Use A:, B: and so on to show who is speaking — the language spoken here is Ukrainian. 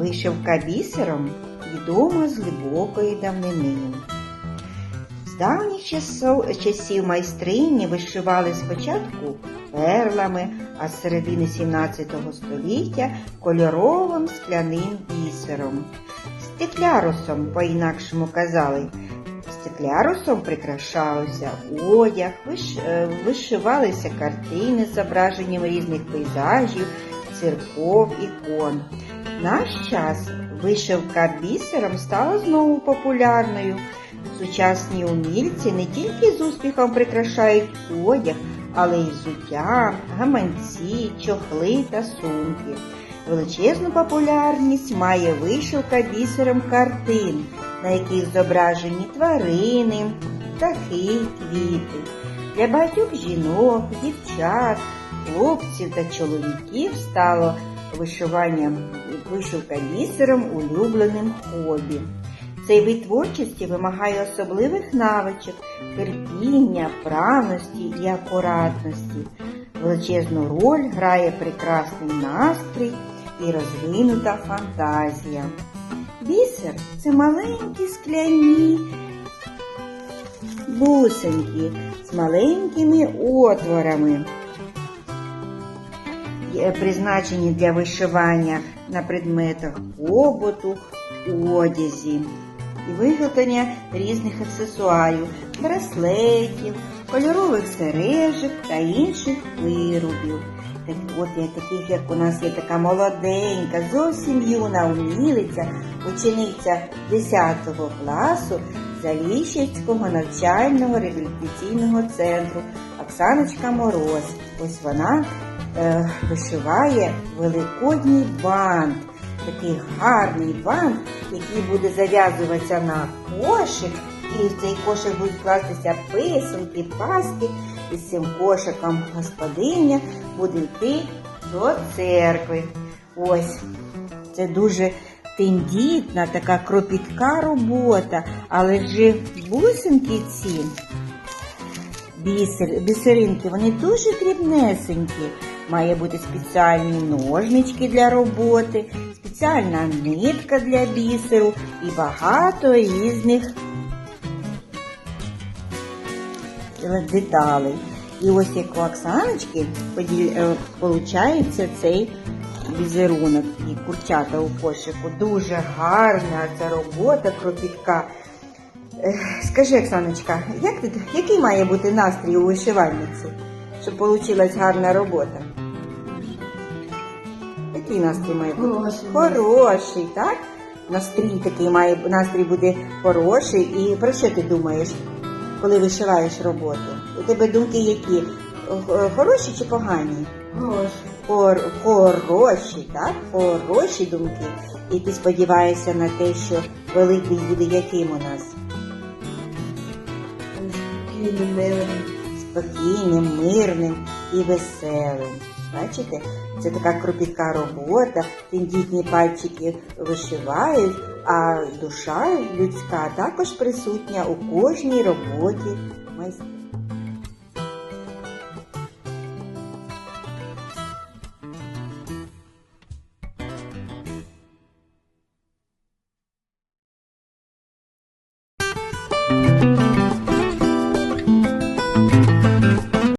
A: Вишивка бісером відома з глибокої давнини. З давніх часів майстрині вишивали спочатку перлами, а з середини 17 століття кольоровим скляним бісером. Стеклярусом, по-інакшому казали. Стеклярусом прикрашався одяг, виш- е, вишивалися картини з зображенням різних пейзажів, церков, ікон. Наш час вишивка бісером стала знову популярною. Сучасні умільці не тільки з успіхом прикрашають одяг, але й взуття, гаманці, чохли та сумки. Величезну популярність має вишивка бісером картин, на яких зображені тварини, птахи, квіти. Для багатьох жінок, дівчат, хлопців та чоловіків стало вишивання вишивка бісером улюбленим хобі. Цей вид творчості вимагає особливих навичок, терпіння, правності і акуратності. Величезну роль грає прекрасний настрій і розвинута фантазія. Бісер це маленькі скляні бусинки з маленькими отворами, призначені для вишивання на предметах побуту, одязі і виготовлення різних аксесуарів, браслетів, кольорових сережок та інших виробів. Так, от я таких, як у нас є така молоденька, зовсім юна умілиця, учениця 10 класу Заліщицького навчального реабілітаційного центру Оксаночка Мороз. Ось вона е, вишиває великодній бант, такий гарний бант, який буде зав'язуватися на кошик, і в цей кошик будуть кластися писанки, паски, і з цим кошиком господиня буде йти до церкви. Ось. Це дуже тендітна, така кропітка робота, але ж бусинки ці бісер, бісеринки, вони дуже дрібнесенькі. Має бути спеціальні ножнички для роботи, спеціальна нитка для бісеру і багато різних деталей. І ось як у Оксаночки виходить цей візерунок і курчата у кошику. Дуже гарна ця робота, кропітка. Скажи, Оксаночка, як ти, який має бути настрій у вишивальниці, щоб вийшла гарна робота? Який настрій має бути?
B: Хороший.
A: Хороший, так? Настрій такий має настрій буде хороший. І про що ти думаєш, коли вишиваєш роботу? У тебе думки які? Хороші чи погані?
B: Хороший.
A: Хор, хороші, так? Хороші думки. І ти сподіваєшся на те, що великий буде яким у нас? Спокійним, мирним і веселим. Бачите, це така кропітка робота, тендітні пальчики вишивають, а душа людська також присутня у кожній роботі майстра.